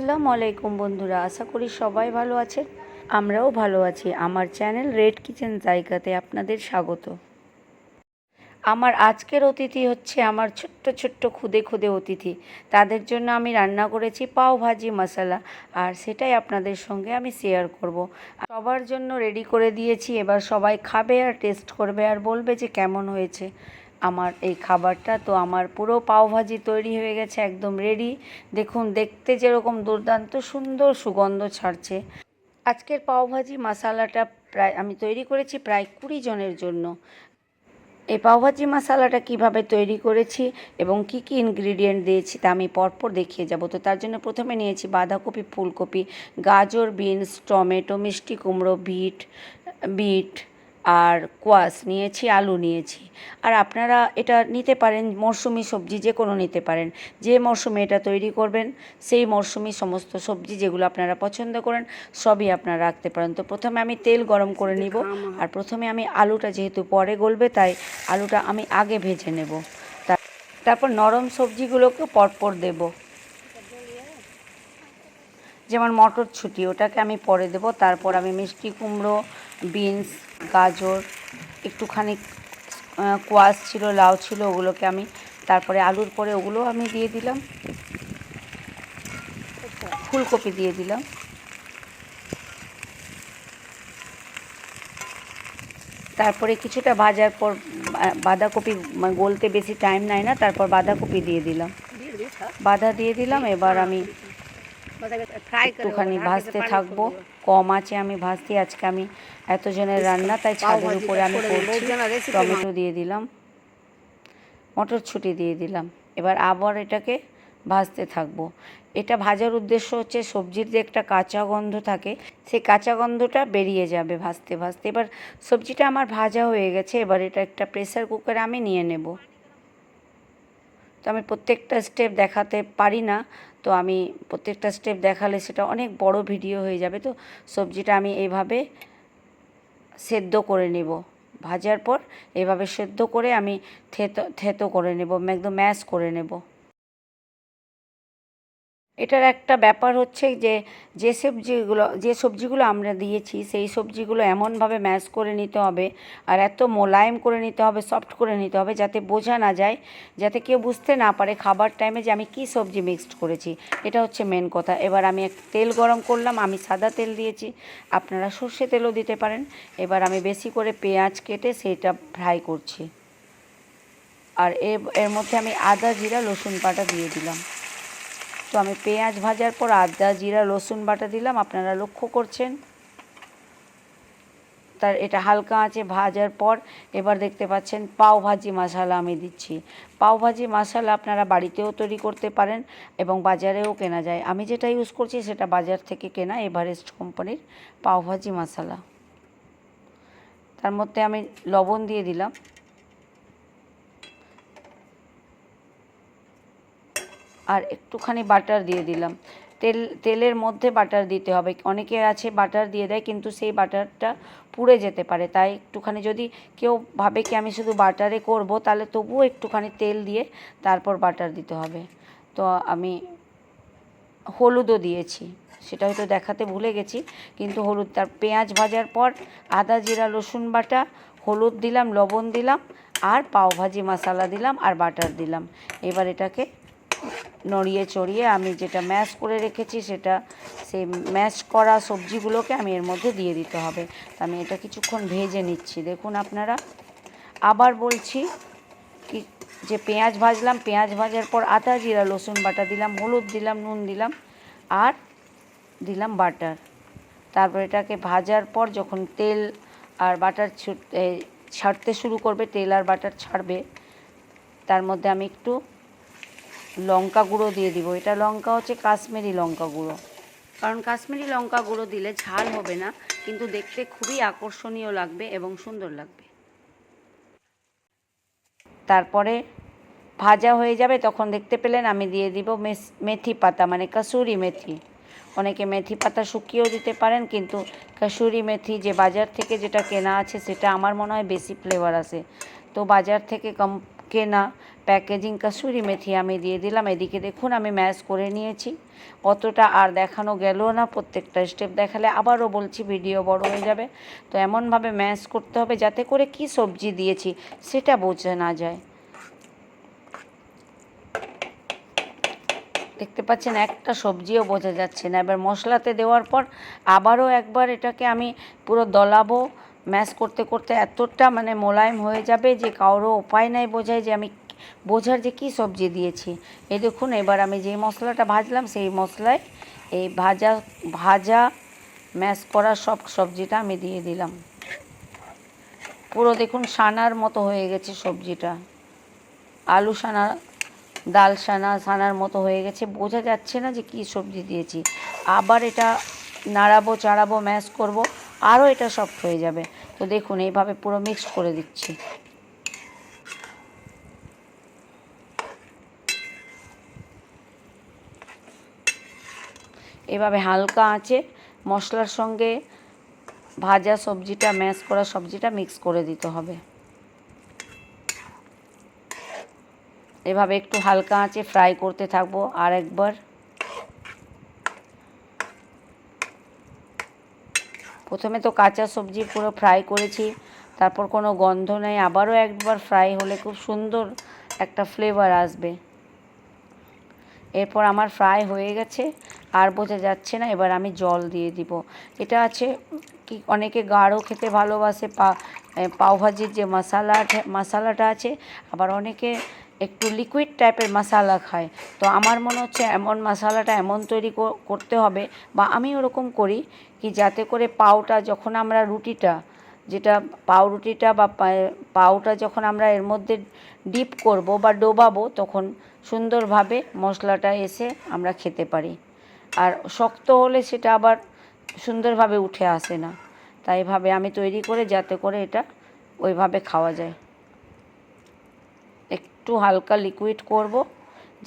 আসসালামু আলাইকুম বন্ধুরা, আশা করি সবাই ভালো আছেন। আমরাও ভালো আছি। আমার চ্যানেল রেড কিচেন জায়গাতে আপনাদের স্বাগত। আমার আজকের অতিথি হচ্ছে আমার ছোট্ট ছোট্ট খুদে খুদে অতিথি। তাদের জন্য আমি রান্না করেছি পাও ভাজি মশলা, আর সেটাই আপনাদের সঙ্গে আমি শেয়ার করব। সবার জন্য রেডি করে দিয়েছি। এবার সবাই খাবে আর টেস্ট করবে, আর বলবে যে কেমন হয়েছে। আমার এই খাবারটা, তো আমার পুরো পাওভাজি তৈরি হয়ে গেছে একদম রেডি দেখুন, দেখতে যেরকম দুর্দান্ত, সুন্দর সুগন্ধ ছাড়ছে। আজকের পাওভাজি মশালাটা প্রায়, আমি তৈরি করেছি প্রায় কুড়ি জনের জন্য। এই পাওভাজি মশালাটা কীভাবে তৈরি করেছি এবং কি কি ইনগ্রিডিয়েন্ট দিয়েছি তা আমি পরপর দেখিয়ে যাব। তো তার জন্য প্রথমে নিয়েছি বাঁধাকপি, ফুলকপি, গাজর, বিনস, টমেটো, মিষ্টি কুমড়ো, বিট বিট আর কোয়াশ নিয়েছি আলু নিয়েছি। আর আপনারা এটা নিতে পারেন মরশুমি সবজি যে কোনো নিতে পারেন। যে মরশুমে এটা তৈরি করবেন সেই মরশুমি সমস্ত সবজি যেগুলো আপনারা পছন্দ করেন সবই আপনারা রাখতে পারেন। তো প্রথমে আমি তেল গরম করে নিব। আর প্রথমে আমি আলুটা যেহেতু পরে গলবে তাই আলুটা আমি আগে ভেজে নেব। তারপর নরম সবজিগুলোকে পরপর দেব। যেমন মটরশুঁটি ওটাকে আমি পরে দেব। তারপর আমি মিষ্টি কুমড়ো বিনস গাজর একটুখানি কোয়াশ ছিল লাউ ছিল ওগুলোকে আমি তারপরে আলুর পরে ওগুলো আমি দিয়ে দিলাম। ফুলকপি দিয়ে দিলাম। তারপরে কিছুটা ভাজার পর বাঁধাকপি মানে গলতে বেশি টাইম নেয় না তারপর বাঁধাকপি দিয়ে দিলাম। বাঁধা দিয়ে দিলাম এবার আমি একটুখানি ভাজতে থাকব। কম আছে আমি ভাজতে আজকে আমি এতজনের রান্না তাই ছাদের উপরে আমি করছি। টমেটো দিয়ে দিলাম। মটরশুঁটি দিয়ে দিলাম। এবার আবার এটাকে ভাজতে থাকব। এটা ভাজার উদ্দেশ্য হচ্ছে সবজির যে একটা কাঁচা গন্ধ থাকে সেই কাঁচা গন্ধটা বেরিয়ে যাবে ভাজতে ভাজতে। এবার সবজিটা আমার ভাজা হয়ে গেছে। এবার এটা একটা প্রেসার কুকারে আমি নিয়ে নেব। তো আমি প্রত্যেকটা স্টেপ দেখাতে পারি না। তো আমি প্রত্যেকটা স্টেপ দেখালে সেটা অনেক বড় ভিডিও হয়ে যাবে। তো সবজিটা আমি এইভাবে সেদ্ধ করে নেব। ভাজার পর এভাবে সেদ্ধ করে আমি থেতো থেতো করে নেব, একদম ম্যাশ করে নেব। এটার একটা ব্যাপার হচ্ছে যে যে সবজিগুলো যে সবজিগুলো আমরা দিয়েছি, সেই সবজিগুলো এমনভাবে ম্যাশ করে নিতে হবে আর এত মোলায়েম করে নিতে হবে, সফট করে নিতে হবে যাতে বোঝা না যায়, যাতে কেউ বুঝতে না পারে খাবার টাইমে যে আমি কী সবজি মিক্সড করেছি। এটা হচ্ছে মেন কথা। এবার আমি এক তেল গরম করলাম, আমি সাদা তেল দিয়েছি। আপনারা সর্ষে তেলও দিতে পারেন। এবার আমি বেশি করে পেঁয়াজ কেটে সেইটা ফ্রাই করছি। আর এর মধ্যে আমি আদা, জিরা, রসুন পাটা দিয়ে দিলাম। তো আমি পেঁয়াজ ভাজার পর আদা, জিরা, রসুন বাটা দিলাম। আপনারা লক্ষ্য করছেন? তার এটা হালকা আঁচে ভাজার পর এবার দেখতে পাচ্ছেন পাও ভাজি মশলা আমি দিচ্ছি। পাও ভাজি মশলা আপনারা বাড়িতেও তৈরি করতে পারেন এবং বাজারেও কেনা যায়। আমি যেটা ইউজ করছি সেটা বাজার থেকে কেনা এভারেস্ট কোম্পানির পাও ভাজি মশলা। তার মধ্যে আমি লবণ দিয়ে দিলাম। আর একটুখানি বাটার দিয়ে দিলাম। তেল, তেলের মধ্যে বাটার দিতে হবে। অনেকে আছে বাটার দিয়ে দেয়, কিন্তু সেই বাটারটা পুড়ে যেতে পারে। তাই একটুখানি যদি কেউ ভাবে কি আমি শুধু বাটারে করব, তাহলে তবুও একটুখানি তেল দিয়ে তারপর বাটার দিতে হবে। তো আমি হলুদও দিয়েছি। সেটা হয়তো দেখাতে ভুলে গেছি, কিন্তু হলুদ, তার পেঁয়াজ ভাজার পর আদা, জিরা, রসুন বাটা, হলুদ দিলাম, লবণ দিলাম, আর পাওভাজি মশলা দিলাম, আর বাটার দিলাম। এবার এটাকে নড়িয়ে চড়িয়ে আমি যেটা ম্যাশ করে রেখেছি সেটা সেই ম্যাশ করা সবজিগুলোকে আমি এর মধ্যে দিয়ে দিতে হবে। তো আমি এটা কিছুক্ষণ ভেজে নিচ্ছি। দেখুন আপনারা, আবার বলছি কি, যে পেঁয়াজ ভাজলাম, পেঁয়াজ ভাজার পর আদা, জিরা, রসুন বাটা দিলাম, হলুদ দিলাম, নুন দিলাম আর দিলাম বাটার। তারপর এটাকে ভাজার পর যখন তেল আর বাটার ছাড়তে শুরু করবে, তেল আর বাটার ছাড়বে, তার মধ্যে আমি একটু লঙ্কা গুঁড়ো দিয়ে দিব। এটা লঙ্কা হচ্ছে কাশ্মীরি লঙ্কা গুঁড়ো। কারণ কাশ্মীরি লঙ্কা গুঁড়ো দিলে ঝাল হবে না, কিন্তু দেখতে খুবই আকর্ষণীয় লাগবে এবং সুন্দর লাগবে। তারপরে ভাজা হয়ে যাবে, তখন দেখতে পেলেন আমি দিয়ে দিব মেথি পাতা মানে কাসুরি মেথি। অনেকে মেথি পাতা শুকিয়েও দিতে পারেন, কিন্তু কাসুরি মেথি যে বাজার থেকে যেটা কেনা আছে, সেটা আমার মনে হয় বেশি ফ্লেভার আসে। তো বাজার থেকে কম কেনা প্যাকেজিং কাসুরি মেথি আমি দিয়ে দিলাম। এদিকে দেখুন, আমি ম্যাশ করে নিয়েছি। অতটা আর দেখানো গেল না, প্রত্যেকটা স্টেপ দেখালে আবারও বলছি, ভিডিও বড় হয়ে যাবে। তো এমনভাবে ম্যাশ করতে হবে যাতে করে কি সবজি দিয়েছি সেটা বোঝা না যায়। দেখতে পাচ্ছেন, একটা সবজিও বোঝা যাচ্ছে না। এবার মশলাতে দেওয়ার পর আবারও একবার এটাকে আমি পুরো দলাবো ম্যাশ করতে করতে এতটা মানে মোলায়েম হয়ে যাবে যে কারও উপায় নাই বোঝায় যে আমি বোঝার যে কী সবজি দিয়েছি। এই দেখুন, এবার আমি যে মশলাটা ভাজলাম, সেই মশলায় এই ভাজা ভাজা ম্যাশ করা সব সবজিটা আমি দিয়ে দিলাম। পুরো দেখুন, সানার মতো হয়ে গেছে সবজিটা। আলু সানা, ডাল সানা, সানার মতো হয়ে গেছে। বোঝা যাচ্ছে না যে কী সবজি দিয়েছি। আবার এটা নাড়াবো, চাড়াবো ম্যাশ করব। আরও এটা সফট হয়ে যাবে। তো দেখুন, এইভাবে পুরো মিক্স করে দিচ্ছি। এভাবে হালকা আঁচে মশলার সঙ্গে ভাজা সবজিটা ম্যাশ করা সবজিটা মিক্স করে দিতে হবে। এভাবে একটু হালকা আঁচে ফ্রাই করতে থাকব আর একবার প্রথমে তো কাঁচা সবজি পুরো ফ্রাই করেছি, তারপর কোনো গন্ধ নেই, আবারও একবার ফ্রাই হলে খুব সুন্দর একটা ফ্লেভার আসবে। এরপর আমার ফ্রাই হয়ে গেছে, আর বোঝা যাচ্ছে না, এবার আমি জল দিয়ে দিব। এটা আছে, কি অনেকে গাঢ় খেতে ভালোবাসে, পা পাওভাজির যে মশালা, মশালাটা আছে, আবার অনেকে একটু লিকুইড টাইপের মশালা খায়। তো আমার মনে হচ্ছে এমন মশালাটা এমন তৈরি করতে হবে বা আমি ওরকম করি কি যাতে করে পাউটা যখন আমরা রুটিটা, যেটা পাউরুটিটা বা পাউটা যখন আমরা এর মধ্যে ডিপ করব বা ডোবাবো, তখন সুন্দরভাবে মশলাটা এসে আমরা খেতে পারি। আর শক্ত হলে সেটা আবার সুন্দরভাবে উঠে আসে না। তাই এভাবে আমি তৈরি করে যাতে করে এটা ওইভাবে খাওয়া যায়। একটু হালকা লিকুইড করব,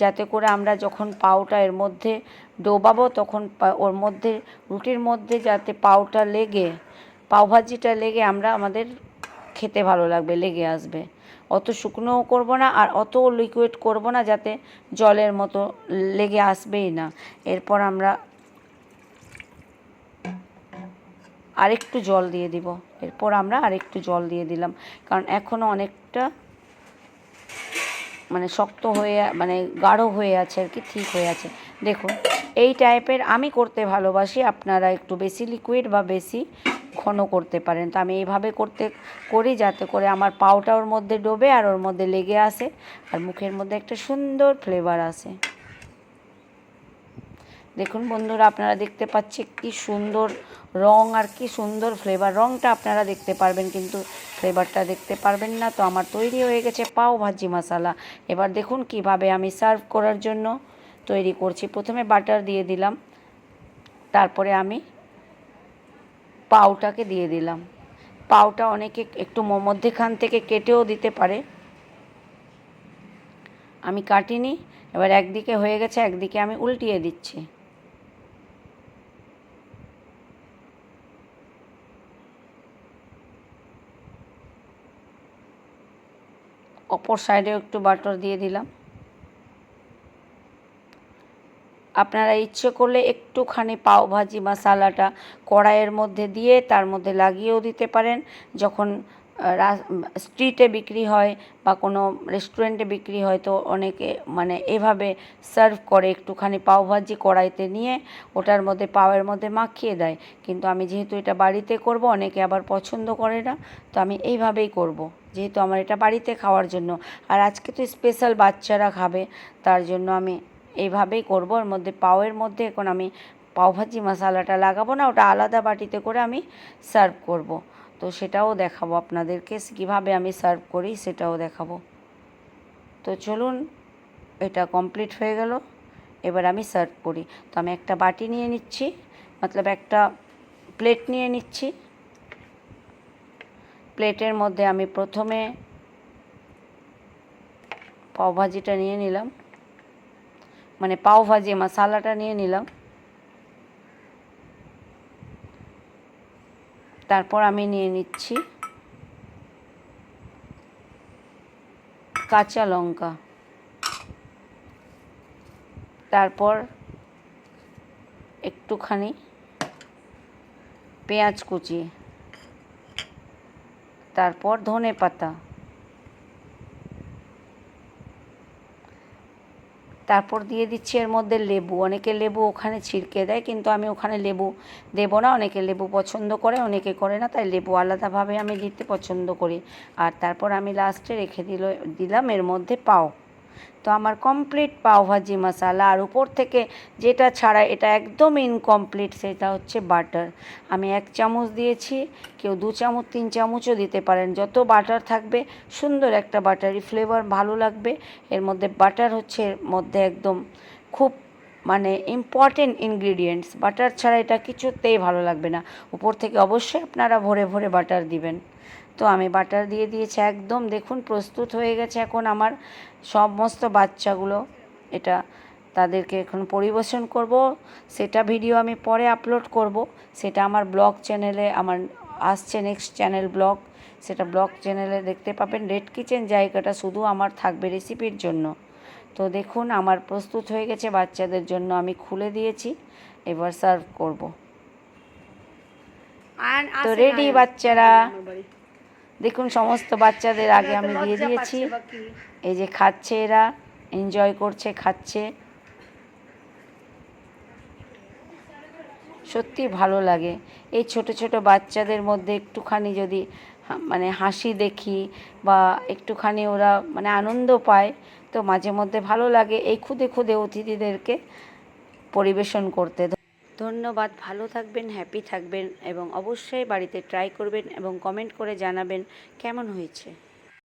যাতে করে আমরা যখন পাউটা এর মধ্যে ডোবাবো তখন ওর মধ্যে, রুটির মধ্যে যাতে পাউটা লেগে পাওভাজিটা লেগে আমরা আমাদের খেতে ভালো লাগবে, লেগে আসবে। অত শুকনোও করব না আর অত লিকুইড করব না যাতে জলের মতো লেগে আসবেই না। এরপর আমরা আরেকটু জল দিয়ে দিব। এরপর আমরা আরেকটু জল দিয়ে দিলাম। কারণ এখনও অনেকটা মানে শক্ত হয়ে মানে গাঢ় হয়ে আছে আর কি, ঠিক হয়ে আছে। দেখুন, এই টাইপের আমি করতে ভালোবাসি, আপনারা একটু বেশি লিকুইড বা বেশি ঘন করতে পারেন। তো আমি এইভাবে করতে, করি যাতে করে আমার পাউটা ওর মধ্যে ডোবে আর ওর মধ্যে লেগে আসে, আর মুখের মধ্যে একটা সুন্দর ফ্লেভার আসে। দেখুন বন্ধুরা, আপনারা দেখতে পাচ্ছি কি সুন্দর রং আর কি সুন্দর ফ্লেভার রংটা আপনারা দেখতে পারবেন, কিন্তু ফ্লেভারটা দেখতে পারবেন না। তো আমার তৈরি হয়ে গেছে পাও ভাজি মশালা। এবার দেখুন কীভাবে আমি সার্ভ করার জন্য তৈরি করছি। প্রথমে বাটার দিয়ে দিলাম। তারপরে আমি পাউটাকে দিয়ে দিলাম। পাউটা অনেকে একটু মধ্যেখান থেকে কেটেও দিতে পারে। আমি কাটিনি, এবার একদিকে হয়ে গেছে, একদিকে আমি উল্টিয়ে দিচ্ছি। অপর সাইডেও একটু বাটার দিয়ে দিলাম। আপনারা ইচ্ছে করলে একটুখানি পাওভাজি মশালাটা কড়াইয়ের মধ্যে দিয়ে তার মধ্যে লাগিয়েও দিতে পারেন। যখন স্ট্রিটে বিক্রি হয় বা কোনো রেস্টুরেন্টে বিক্রি হয় তো অনেকে মানে এভাবে সার্ভ করে একটুখানি পাওভাজি কড়াইতে নিয়ে ওটার মধ্যে পাওয়ের মধ্যে মাখিয়ে দেয়। কিন্তু আমি যেহেতু এটা বাড়িতে করব, অনেকে আবার পছন্দ করে না, তো আমি এইভাবেই করব। যেহেতু আমার এটা বাড়িতে খাওয়ার জন্য। আর আজকে তো স্পেশাল বাচ্চারা খাবে, তার জন্য আমি এইভাবেই করব। ওর মধ্যে পাওয়ের মধ্যে এখন আমি পাওভাজি মশালাটা লাগাবো না, ওটা আলাদা বাটিতে করে আমি সার্ভ করব। তো সেটাও দেখাবো আপনাদেরকে কীভাবে আমি সার্ভ করি সেটাও দেখাবো। তো চলুন, এটা কমপ্লিট হয়ে গেল, এবার আমি সার্ভ করি। তো আমি একটা বাটি নিয়ে নিচ্ছি, মতলব একটা প্লেট নিয়ে নিচ্ছি। প্লেটের মধ্যে আমি প্রথমে পাওভাজিটা নিয়ে নিলাম। মানে পাওভাজি, মশালাটা নিয়ে নিলাম। তারপর আমি নিয়ে নিচ্ছি কাঁচা লঙ্কা। তারপর একটুখানি পেঁয়াজ কুচি। তারপর ধনে পাতা তারপর দিয়ে দিচ্ছি এর মধ্যে লেবু। অনেকে লেবু ওখানে ছিড়কে দেয়, কিন্তু আমি ওখানে লেবু দেবো না। অনেকে লেবু পছন্দ করে, অনেকে করে না। তাই লেবু আলাদাভাবে আমি দিতে পছন্দ করি। আর তারপর আমি লাস্টে রেখে দিল, দিলাম এর মধ্যে পাও। তো আমার কমপ্লিট পাওভাজি মশালা আর উপর থেকে যেটা ছাড়া এটা একদম ইনকমপ্লিট সেটা হচ্ছে বাটার আমি এক চামচ দিয়েছি, কেউ দু চামচ, তিন চামচও দিতে পারেন। যত বাটার থাকবে, সুন্দর একটা বাটারি ফ্লেভার ভালো লাগবে। এর মধ্যে বাটার হচ্ছে এর মধ্যে একদম খুব মানে ইম্পর্টেন্ট ইনগ্রিডিয়েন্টস বাটার ছাড়া এটা কিছুতেই ভালো লাগবে না। উপর থেকে অবশ্যই আপনারা ভরে ভরে বাটার দিবেন। তো আমি বাটার দিয়ে দিয়েছি একদম দেখুন প্রস্তুত হয়ে গেছে এখন আমার সমস্ত বাচ্চাগুলো। এটা তাদেরকে এখন পরিবেশন করব সেটা ভিডিও আমি পরে আপলোড করব। সেটা আমার ব্লগ চ্যানেলে আমার আসছে নেক্সট চ্যানেল ব্লগ সেটা ব্লগ চ্যানেলে দেখতে পাবেন। রেড কিচেন জায়গাটা শুধু আমার থাকবে রেসিপির জন্য। তো দেখুন আমার প্রস্তুত হয়ে গেছে বাচ্চাদের জন্য আমি খুলে দিয়েছি এবার সার্ভ করব। তো রেডি বাচ্চারা? দেখুন সমস্ত বাচ্চাদের আগে আমি দিয়ে দিয়েছি। এই যে খাচ্ছে এরা এনজয় করছে খাচ্ছে। সত্যি ভালো লাগে। এই ছোট ছোট বাচ্চাদের মধ্যে একটুখানি যদি মানে হাসি দেখি বা একটুখানি ওরা মানে আনন্দ পায় তো মাঝে মধ্যে ভালো লাগে। এই খুদে খুদে অতিথিদেরকে পরিবেশন করতে। ধন্যবাদ, ভালো থাকবেন হ্যাপি থাকবেন এবং অবশ্যই বাড়িতে ট্রাই করবেন এবং কমেন্ট করে জানাবেন কেমন হয়েছে।